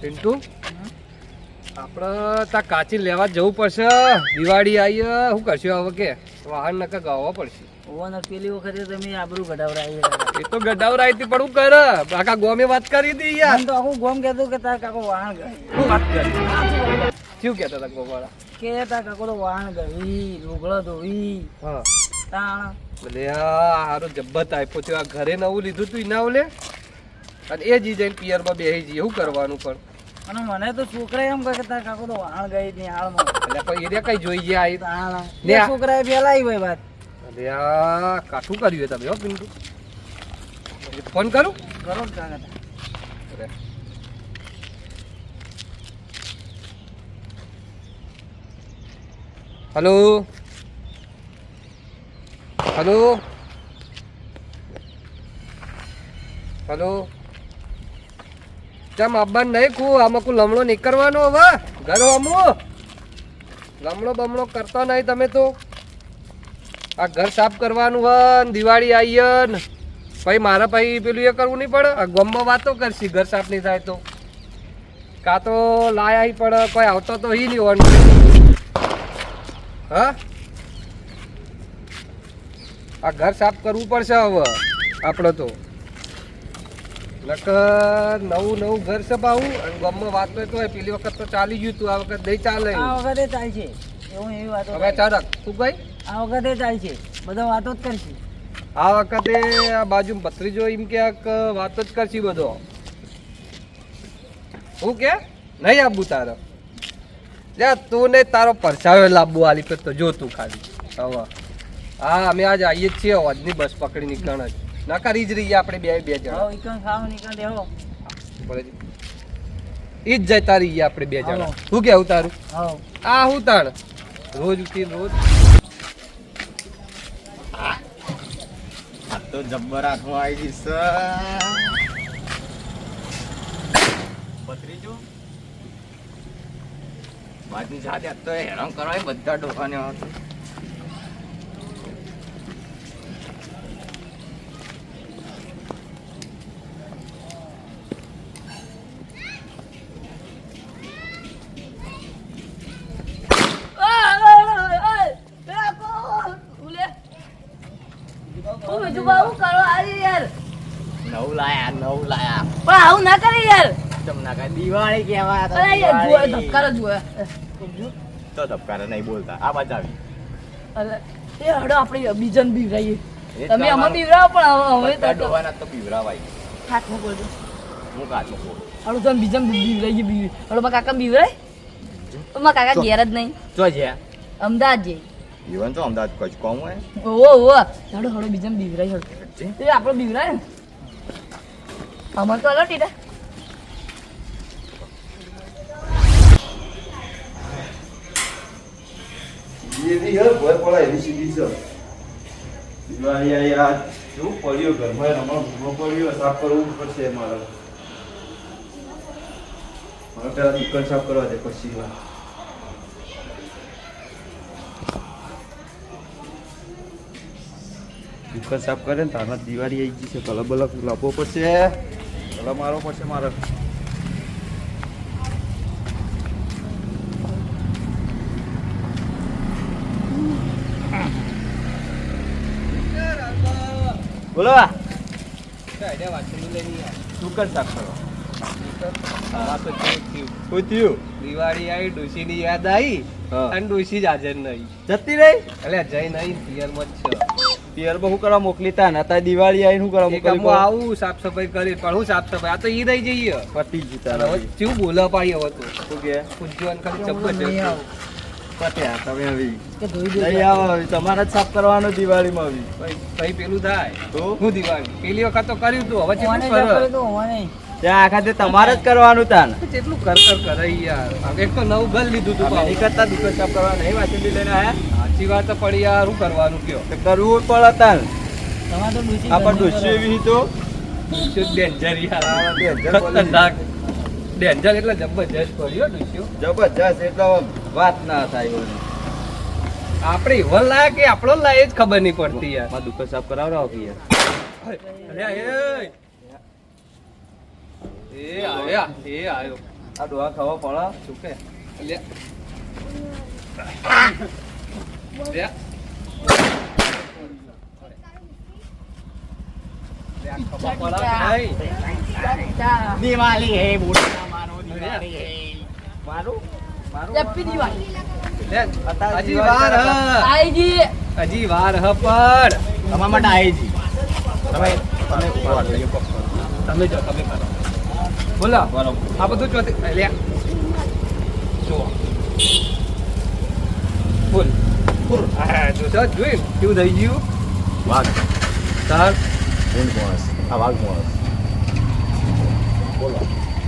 પિન્ટુ? આપણે તા કાચી લેવા જવું પડશે. દિવાળી આવી શું કરશું હવે કે? વાહન નકા ગાવા પડશે. ઓવન પેલી વખતે તમે આબરૂ ઘટાવરાવી એ તો ગડાવરાઈ હતી પણ હું કર? આખા ગોમે વાત કરી હતી યાર. તો આખું ગોમ કહેતું કે તાર કાકો વાહન શું વાત કરી? શું કહેતા હતા ગોવાળા કે તાર કાકો તો વાહન ગઈ લુગડો ધોઈ. હા. તાણ. ભલે આ હારો જબ્બત આપ્યો છે આ ઘરે નવું લીધું તું ઇના ઓલે? અને એ જી જઈને પિયરમાં બેસી જઈએ એવું કરવાનું પણ. અને મને તો છોકરા એમ કહે કે તાર કાકો તો વાણ ગઈ નિહાળમાં એટલે કોઈ એરિયા કઈ જોઈ ગયા આવી ને છોકરાએ પેલા હોય વાત. અરે આ કાઠું કર્યું તમે હો પિન્ટુ. ફોન કરું? કરો ને કાકા અરે. હલો? હલો? હલો? ચમ આવવાનું નહીં કુ. આમાં લમણો નહીં કરવાનો હવે. ઘરો અમુ લમણો બમણો કરતા નહીં તમે તો. આ ઘર સાફ કરવાનું હન દિવાળી આવીએ ને મારા પછી પેલું એ કરવું નહીં પડે. ગમમાં વાતો કરશી, ઘર સાફ નહીં થાય તો. કાં તો લાયા પડે, કોઈ આવતો તો હી નહીં હોય. હા? આ ઘર સાફ કરવું પડશે હવે આપણે તો. નકર નવું નવું ઘર સપાવું અને ગમમાં વાત તો હોય પેલી વખત તો ચાલી ગયું તું આ વખત નહીં ચાલે. આ વખતે ચાલશે એવું એવી વાતો હવે ચારક તું ભાઈ આ વખતે ચાલશે બધા વાતો જ કરશે. આ વખતે આ બાજુ ભત્રીજો એમ ક્યાંક વાતો જ કરશી બધો. હું કે? નહીં આપવું તારે. લે તું ને તારો પરસાવે લાવવું આલી પર તો જો તું ખાલી. હવે હા અમે આજ આવીએ જ છીએ આજની બસ પકડી નીકળણ જ. ના કરી જ રહીએ આપણે બે બે જણા. હો ઇકન ખાવ નીકળ દેવો બરાબર. ઈ જ જતા રહીએ આપણે બે જણા. શું કેવું તારું? હા આ હું તાણ? રોજ ઉઠી રોજ. આ તો જબ્બર હાથમાં આવી ગઈ છે. ભત્રીજો? બાજુ જાતે તો હેરાન કરવા બધા ડોકાને આવતું નવ લાયા નવ લાયા કાંઈ દિવાળી કહેવા તો ધબકારે નહીં બોલતા. આ બાજુ આવી. બીજન બીવરાઈએ. એ જ તમે બીવરાવો પણ હવે હવે ડોહાના તો બીવરાવાય. હાથમાં બોલજો હું કાચું બોલું હળું તમે બીજન બીવરાઈએ બીવી હળું મારા કાકા બીવરાય? મારા કાકા ઘેર જ નહીં. ચો છે. અમદાવાદ જઈ. જીવન તો અમદાવાદ કચ્છ કોમ હોય? ઓવો ઓવો હળો હળો બીજન બીવરાય એ આપણો બીવરાય ને? અમાર તો અલગ ટીટા. એવી હે ભય પડે એની સીધી છે દિવાળી આ શું પડ્યો? ઘરમાં હમણાં ભૂમો પડ્યો, સાફ કરવું પડશે મારે. હવે પેલા દુકાન સાફ કરવા દે પછી. દુકાન સાફ કરે ને તારા દિવાળી આવી ગઈ છે કલર બલક લાવવો પડશે. કલર મારવો પડશે મારે. બોલો? શું દિવાળી આવી ડોશીની યાદ આવી? અને ડોશી જ હાજર નહીં. જતી રહી? એટલે જઈ નહીં પિયરમાં જ છે. પિયરમાં શું કરવા મોકલી તા ને અત્યારે દિવાળી આવીને શું કરવા મોકલી આવું સાફ સફાઈ કરી પણ હું સાફ સફાઈ આ તો ઈ રહી જઈએ. પતી હવે કેવું બોલા પાડી હવે તો. શું કે? પૂજ્યવાન ખાલી નહીં આવું. જબરજસ્ત પત્યા તમે આવી. દે આવો તમારે જ સાફ કરવાનું દિવાળીમાં માં ભાઈ ભાઈ પેલું થાય. તો? હું દિવાળી? પેલી વખત તો કર્યું તું હવે જ કરે આખા તે તમારે જ કરવાનું તાન. કેટલું કર કર કરે યાર. હવે એક તો નવું ઘર લીધું તું. નહીં કરતા દુકાન સાફ કરવાનું એ વાંચી લઈને આયા? સાચી વાત તો પડી યાર શું કરવાનું કયો? કરવું પડે તાન. તમારે તો ડૂસી આપણ ડૂસી એવી તો? ડેન્જર યાર. ખતરનાક. ડેન્જર એટલે જબરજસ્ત પડ્યો ડુસ્યો. જબરજસ્ત એટલે વાત ના થાય એવી. આપણે એવા લાયા કે આપણો લાય જ ખબર નહીં પડતી યાર. માં દુકાન સાફ કરાવડાવો કે યાર અલ્યા, એ એ આયા એ આયો. આ ડોહા ખાવા પડા શું કે? લે. લે ખબર પડે કે નહીં? હજી વાર પણ તમારા માટે આવી જી. તમે આ બધું ચોથી જો બોલ જો જોઈ કેવું થઈ ગયું વાઘ ઊંટ માણસ આ વાઘ બોલો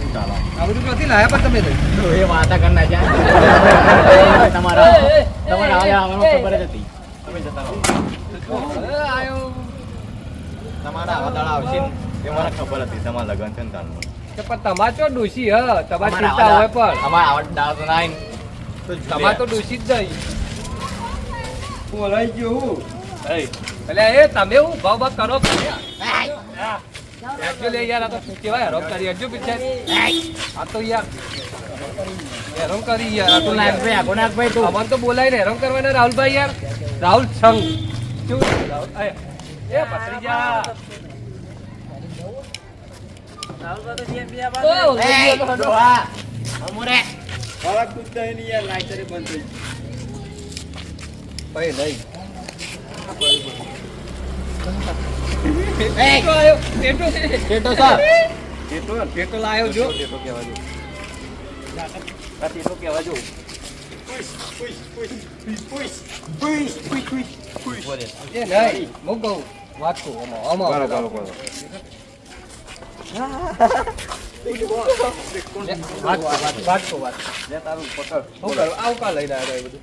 પણ તમે તો એ વાતા કરી નાખ્યા તમારા તમારા આવશે એ મને ખબર હતી તમારા લગ્ન છે ને તારનું તો પણ તમાર ચો ડોશી હ તમારે ચિંતા હોય પણ અમારા આવડ દાડા તો તો તમારે તો ડોશી જ નહીં બોલાઈ ગયો હું એટલે એ તમે હું ભાવ ભાવ કરો હેરજો લે યાર આ તો કેવાય હેરો કરી હજુ પીછે આ તો યાર હેરાન કરી યાર આ તો યાર. નાગભાઈ આગો નાગભાઈ તું. અમન તો બોલાય ને હેરાન કરવાના રાહુલભાઈ યાર. રાહુલ છંગ રાહુલ? એ, ઓ, ડોહા, અમુરે. ખોરાક કૂદતા યાર લાઈટરે બંધ થઈ ભાઈ નહીં. પેટો આયો, પેટો. પેટો. પેટો પેટો લાયો જો ટેટો કહેવા જો આ ટેટો કહેવા જો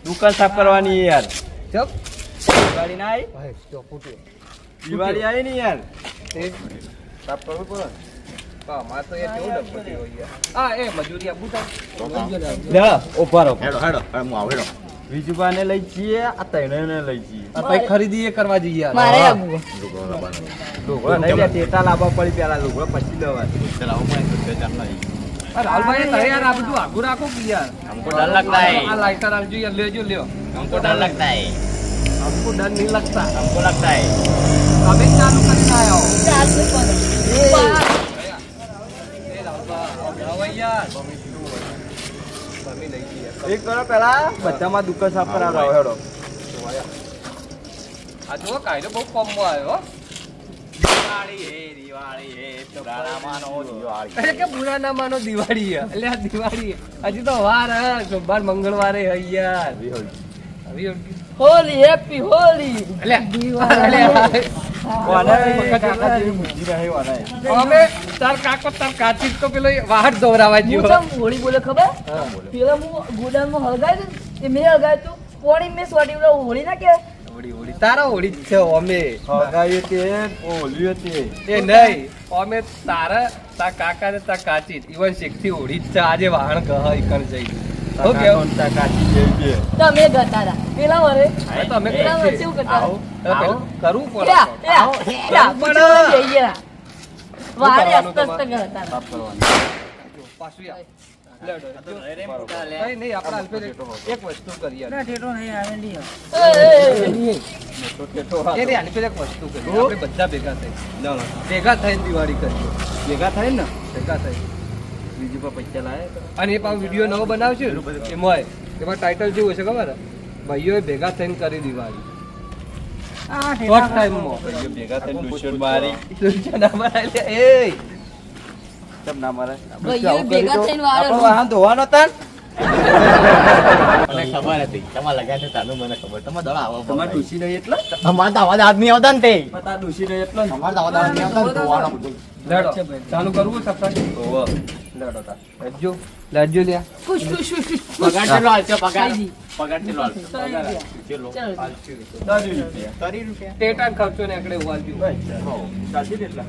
દુકાન સાફ કરવાની યાર દિવાળી ના આવી દિવાળી આવી ને યાર. સાફ કરવું પડે કરવા જઈએ લાવવા પડી પેલા પછી લેવા. હાલભાઈ તૈયાર આ બધું યાર? હમકો ડર લગતા લેજો લ્યો. ડર લગતા હે हमको डर नहीं लगता हमको लगता है अभी चालू કરીને આયો ચાલ, તો કોણ? વાહ. એ રાહુલભાઈ આવો યાર મમ્મી લઈ ગઈ યાર એક કરો પેલા બધામાં દુકાન સાફ કરાવડાવો હેડો આ જો કાયદો બહુ કોમમાં આવ્યો હો. દિવાળી હે દિવાળી હે પુરાણા માનો દિવાળી એટલે કે બુરા ના માનો દિવાળી હે. એટલે આ દિવાળી હે. હજી તો વાર હે સોમવાર મંગળવારે હે યાર હવે ઓળખી. હોલી હેપી હોલી અમે તાર કાકો તાર કાચી તો પેલો વાહર દોરાવા હું હોળી બોલે ખબર? પેલા હું ગોડાઉનમાં હળગાવ્યું હતું ને, એ મેં હળગાવ્યું હતું પોણી મેં સોટી હોળી ના કે તારા હોળી જ છે અમે. હગાવી તે ઓલ્યું તે. એ નહીં અમે તારા તાર કાકા ને તાર કાચી. ઈવન શેખથી હોળી જ છે આજે વાહણ ગહ ઈકણ જઈ છે તમે ગતા હતા પેલા વરે. હવે તો પેલા વરે શું કરતા? કરવું પડે. વારે અસ્ત અસ્ત? કરતા. પાછું એક વસ્તુ કરીએ એક વસ્તુ આપણે બધા ભેગા થઈ ભેગા થઈને દિવાળી કરીએ. ભેગા થાય ને? ભેગા થઈ બીજું પણ પૈસા લાવે અને એ પાછો વીડિયો નવો બનાવશે? એમાં એમાં ટાઇટલ જેવું છે ખબર? ભાઈઓએ ભેગા થઈને કરી દિવાળી શોર્ટ ટાઈમમાં ભેગા થઈને. દુશ્મન મારી ના. ના ભેગા થઈને વાહન ધોવાનો મને ખબર હતી. તમારા લગ્ન છે તાનું મને ખબર. તમે દડા આવો તમારે ડૂસી નહીં એટલે? અમારે તો આદમી આવતા ને તે. તાર ડૂસી નહીં એટલે અમારે તો આવા દાદ આવતા ધોવાનો બધું. ચાલુ કરવું સફાઈ લેડો તાર. લેજો લેજો લ્યા. ખુશ, ખુશ, ખુશ, ખુશ. પગાર. કેટલો હાલશો. પગાર પગાર કેટલો હાલશો ચાલો. કેટલો ચાલો. રૂપિયા. ત્રીસ રૂપિયા. ટેટા ખર્ચો ને એકડે ઉવાલજો એટલા.